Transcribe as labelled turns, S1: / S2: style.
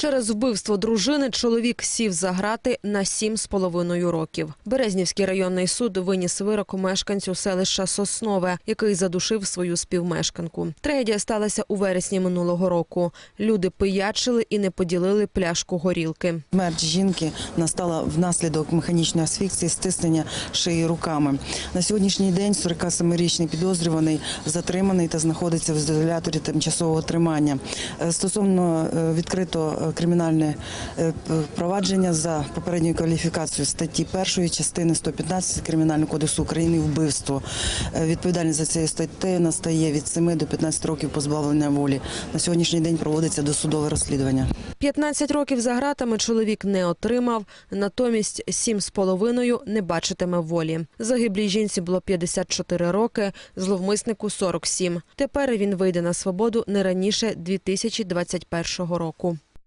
S1: Через вбивство дружини чоловік сів за грати на сім з половиною років. Березнівський районний суд виніс вирок мешканцю селища Соснове, який задушив свою співмешканку. Трагедія сталася у вересні минулого року. Люди пиячили і не поділили пляшку горілки.
S2: Смерть жінки настала внаслідок механічної асфіксії, стиснення шиї руками. На сьогоднішній день 47-річний підозрюваний затриманий та знаходиться в ізоляторі тимчасового тримання. Е, Стосовно е, відкрито е, кримінальне е, провадження за попередньою кваліфікацією статті 1 частини 115 Кримінального кодексу України вбивство. Е, Відповідальність за цією статтею настає від 7 до 15 років позбавлення волі. На сьогоднішній день проводиться досудове розслідування.
S1: 15 років за гратами чоловік не отримав, натомість сім з половиною не бачитиме волі. Загиблій жінці було 54 роки, зловмиснику 47. Тепер він вийде на свободу не раніше 2021 року.